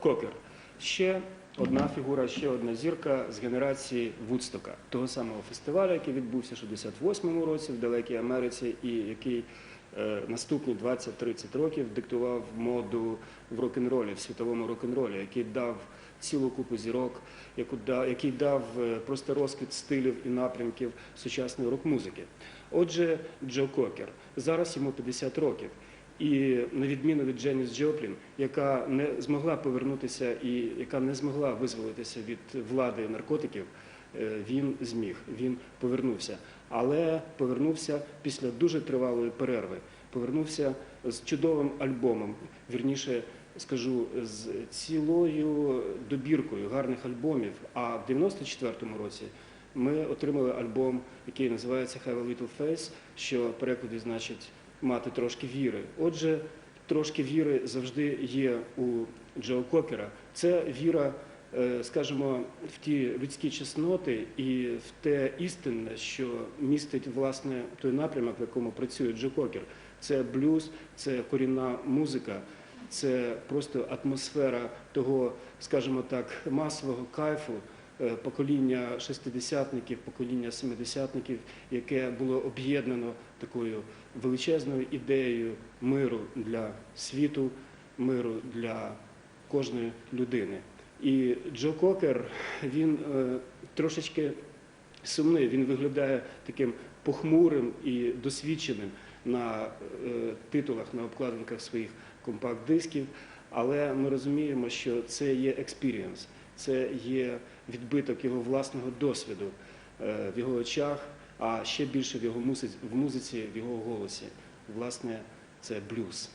Кокер. Ще одна фігура, ще одна зірка з генерації Вудстока, того самого фестивалю, який відбувся в 68-му році в далекій Америці, і який е, наступні 20-30 років диктував моду в рок-н-ролі, в світовому рок-н-ролі, який дав цілу купу зірок, яку да- який дав е, просто розквіт стилів і напрямків сучасної рок-музики. Отже, Джо Кокер. Зараз йому 50 років. І на відміну від Дженіс Джоплін, яка не змогла повернутися і яка не змогла визволитися від влади наркотиків, е, він зміг, він повернувся. Але повернувся після дуже тривалої перерви. Повернувся з чудовим альбомом, вірніше скажу, з цілою добіркою гарних альбомів. А в 94-му році ми отримали альбом, який називається Have a Little Face, що перекладі значить мати трошки віри. Отже, трошки віри завжди є у Джо Кокера. Це віра, е, скажімо, в ті людські чесноти і в те істинне, що містить власне той напрямок, в якому працює Джо Кокер. Це блюз, це корінна музика, це просто атмосфера того, скажімо так, масового кайфу покоління шестидесятників, покоління семидесятників, яке було об'єднано такою величезною ідеєю миру для світу, миру для кожної людини. І Джо Кокер, він е, трошечки сумний, він виглядає таким похмурим і досвідченим на е, титулах, на обкладинках своїх компакт-дисків. Але ми розуміємо, що це є експірієнс, це є відбиток його власного досвіду е, в його очах, а ще більше в його музиці, в музиці, в його голосі. Власне, це блюз.